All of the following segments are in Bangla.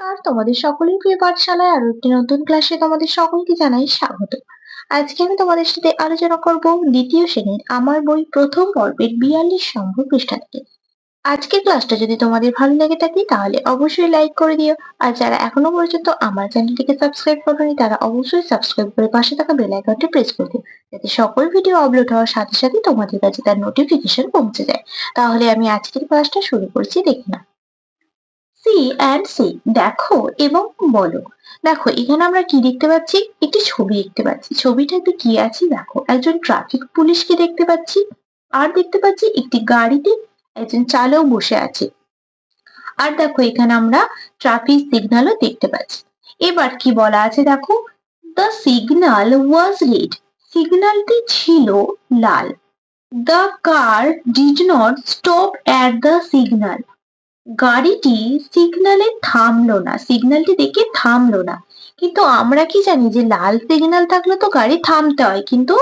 আর তোমাদের সকলের প্রিয় পাঠশালায় আরও একটি নতুন ক্লাসে তোমাদের সকলকে জানাই স্বাগত। আজকে আমি তোমাদের সাথে আলোচনা করব দ্বিতীয় শ্রেণির আমার বই প্রথম পর্বের বিয়াল্লিশ নম্বর পৃষ্ঠা থেকে। আজকের ক্লাসটা যদি তোমাদের ভালো লেগে থাকে, তাহলে অবশ্যই লাইক করে দিও। আর যারা এখনও পর্যন্ত আমার চ্যানেলটিকে সাবস্ক্রাইব করোনি, তারা অবশ্যই সাবস্ক্রাইব করে পাশে থাকা বেল আইকনটি প্রেস করে দিও। যাতে সকল ভিডিও আপলোড হওয়ার সাথে সাথে তোমাদের কাছে তার নোটিফিকেশন পৌঁছে যায়। তাহলে আমি আজকের ক্লাসটা শুরু করছি, দেখি নাও। সি অ্যান্ড সি দেখো এবং বলো। দেখো, এখানে আমরা কি দেখতে পাচ্ছি? একটি ছবি দেখতে পাচ্ছি। ছবিটাতে কি আছে? দেখো, একজন ট্রাফিক পুলিশকে দেখতে পাচ্ছি। আর দেখতে পাচ্ছি একটি গাড়িতে একজন চালক বসে আছে। আর দেখো, এখানে আমরা ট্রাফিক সিগন্যালও দেখতে পাচ্ছি। এবার কি বলা আছে দেখো? দ্য সিগন্যাল ওয়াজ রেড সিগন্যালটি ছিল লাল। The car did not stop at the signal গাড়িটি সিগন্যালে থামলো না, সিগন্যালটি দেখে থামলো না। কিন্তু আমরা কি জানি যে লাল সিগন্যাল থাকলে তো গাড়ি থামতে হয়, কিন্তু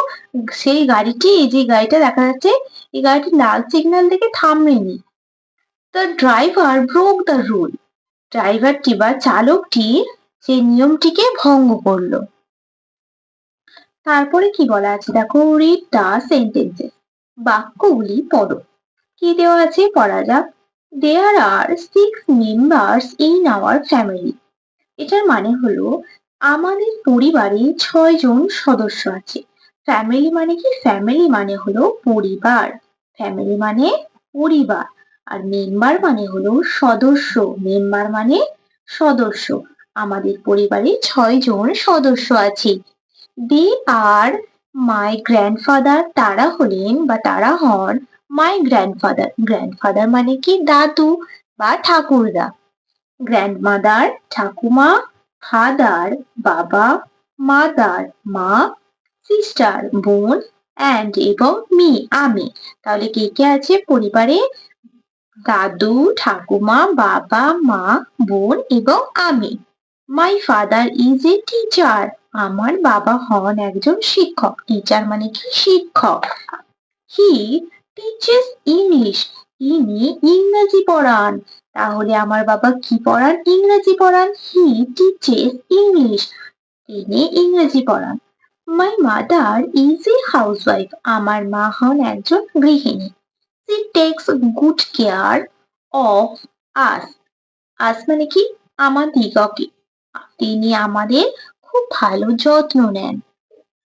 সেই গাড়িটি, এই যে গাড়িটা দেখা যাচ্ছে, এই গাড়িটি লাল সিগন্যাল দেখে থামেনি। The driver broke the rule ড্রাইভারটি বা চালকটি সেই নিয়মটিকে ভঙ্গ করল। তারপরে কি বলা আছে? দেখো রিড দ্য সেন্টেন্সেস বাক্যগুলি পড়ো। কি দেওয়া আছে? পড়া যাক। There are six members in our family এটার মানে হলো, আমাদের পরিবারে ছয় জন সদস্য আছে। ফ্যামিলি মানে কি? ফ্যামিলি মানে হলো পরিবার। ফ্যামিলি মানে পরিবার। আর মেম্বার মানে হলো সদস্য। মেম্বার মানে সদস্য। আমাদের পরিবারে ছয় জন সদস্য আছে। দে আর মাই গ্র্যান্ডফাদার তারা হলেন বা তারা হন মাই গ্র্যান্ডফাদার গ্র্যান্ডফাদার মানে কি? দাদু বা ঠাকুরদা। গ্র্যান্ডমাদার ঠাকুমা ফাদার বাবা মাদার মা সিস্টার বোন অ্যান্ড এবং মি আমি। তাহলে কে কে আছে? পরিবারে দাদু, ঠাকুমা, বাবা, মা, বোন এবং আমি। My father is a teacher আমার বাবা হন একজন শিক্ষক। টিচার মানে কি? শিক্ষক। হি টিচেস ইংলিশ তিনি ইংরেজি পড়ান। তাহলে আমার বাবা কি পড়ান? ইংরেজি পড়ান। হি টিচেস ইংলিশ তিনি ইংরেজি পড়ান। My mother is a housewife আমার মা হন একজন গৃহিণী। She takes good care of us us মানে কি? আমাদিগকে। তিনি আমাদের খুব ভালো যত্ন নেন।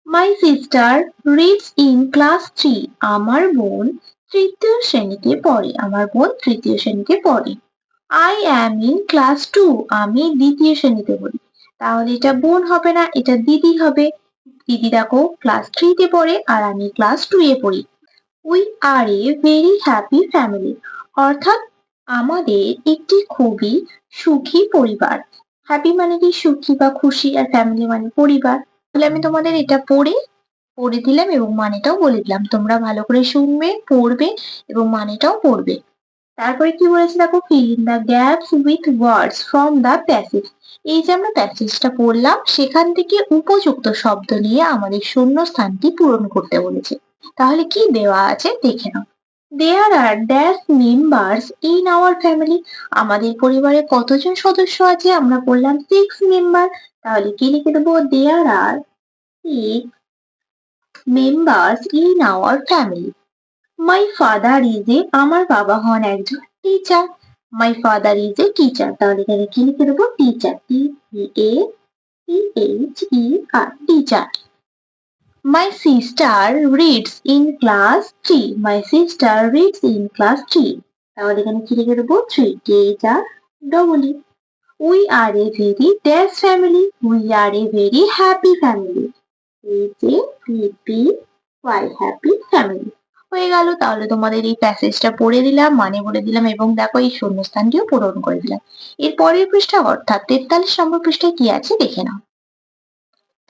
My sister reads in class three আমার বোন তৃতীয় শ্রেণীতে পড়ে। আমার বোন তৃতীয় শ্রেণীতে পড়ে। I am in class two আমি দ্বিতীয় শ্রেণীতে পড়ি। তাহলে এটা বোন হবে না, এটা দিদি হবে। দিদি দেখো ক্লাস থ্রিতে পড়ে আর আমি ক্লাস টু এ পড়ি। We are a very happy family অর্থাৎ আমাদের একটি খুবই সুখী পরিবার। হ্যাপি মানে কি? সুখী বা খুশি। আর ফ্যামিলি মানে পরিবার। তাহলে আমি তোমাদের এটা পড়ে পড়ে দিলাম এবং মানেটাও বলে দিলাম। তোমরা ভালো করে শুনবে, পড়বে এবং মানেটাও পড়বে। তারপরে কি বলেছে দেখো fill in the gaps with words from the passage এই যে আমরা প্যাসেজটা পড়লাম, সেখান থেকে উপযুক্ত শব্দ নিয়ে আমাদের শূন্য স্থানটি পূরণ করতে বলেছে। তাহলে কি দেওয়া আছে? দেখে নাও। There are dash members in our family আমাদের পরিবারে কতজন সদস্য আছে? আমরা বললাম সিক্স মেম্বার তাহলে কি লিখে দেবো? There are six members in our family my father is a আমার বাবা হন একজন teacher my father is a teacher তাহলে এখানে কি লিখে দেবো? Teacher T A T H E R teacher My sister reads in class 3. My sister reads in class 3. তাহলে এখানে কি লিখে দেবো? থ্রি কে যা double E we are a very dash family we are a very happy family H A P P Y happy family হয়ে গেল। তাহলে তোমাদের এই প্যাসেজটা পড়ে দিলাম মানে বলে দিলাম, এবং দেখো এই শূন্যস্থানটিও পূরণ করে দিলাম। এর পরের পৃষ্ঠা, অর্থাৎ তেতাল্লিশ নম্বর পৃষ্ঠায় কি আছে? দেখে নাও।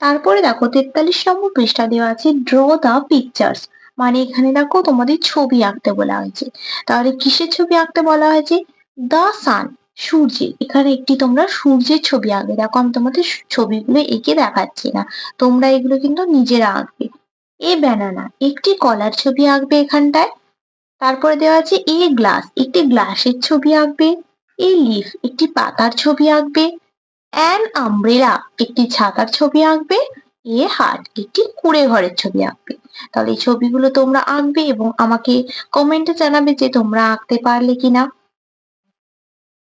তারপরে দেখো তেতাল্লিশ নম্বর পৃষ্ঠা দেওয়া আছে ড্র দ্য পিকচার্স মানে এখানে দেখো তোমাদের ছবি আঁকতে বলা হয়েছে। তাহলে কিসের ছবি আঁকতে বলা হয়েছে? দ্য সান সূর্যের। এখানে একটি তোমরা সূর্যের ছবি আঁকবে। দেখো আমি তোমাদের ছবিগুলো এঁকে দেখাচ্ছি না। তোমরা এগুলো কিন্তু নিজেরা আঁকবে। এ ব্যানানা একটি কলার ছবি আঁকবে এখানটায়। তারপরে দেওয়া আছে এ গ্লাস একটি গ্লাসের ছবি আঁকবে। এ লিফ একটি পাতার ছবি আঁকবে। অ্যান আমব্রেলা একটি ছাতার ছবি আঁকবে এ হাট একটি কুড়ে ঘরের ছবি আঁকবে। তাহলে এই ছবিগুলো তোমরা আঁকবে এবং আমাকে কমেন্টে জানাবে যে তোমরা আঁকতে পারলে কিনা।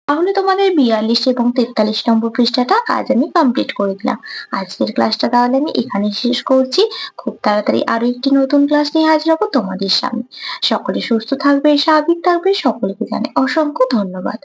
তাহলে তোমাদের বিয়াল্লিশ এবং তেতাল্লিশ নম্বর পৃষ্ঠাটা আজ আমি কমপ্লিট করে দিলাম। আজকের ক্লাসটা তাহলে আমি এখানে শেষ করছি। খুব তাড়াতাড়ি আরও একটি নতুন ক্লাস নিয়ে হাজির হব তোমাদের সামনে। সকলে সুস্থ থাকবে, স্বাভাবিক থাকবে, সকলকে জানে অসংখ্য ধন্যবাদ।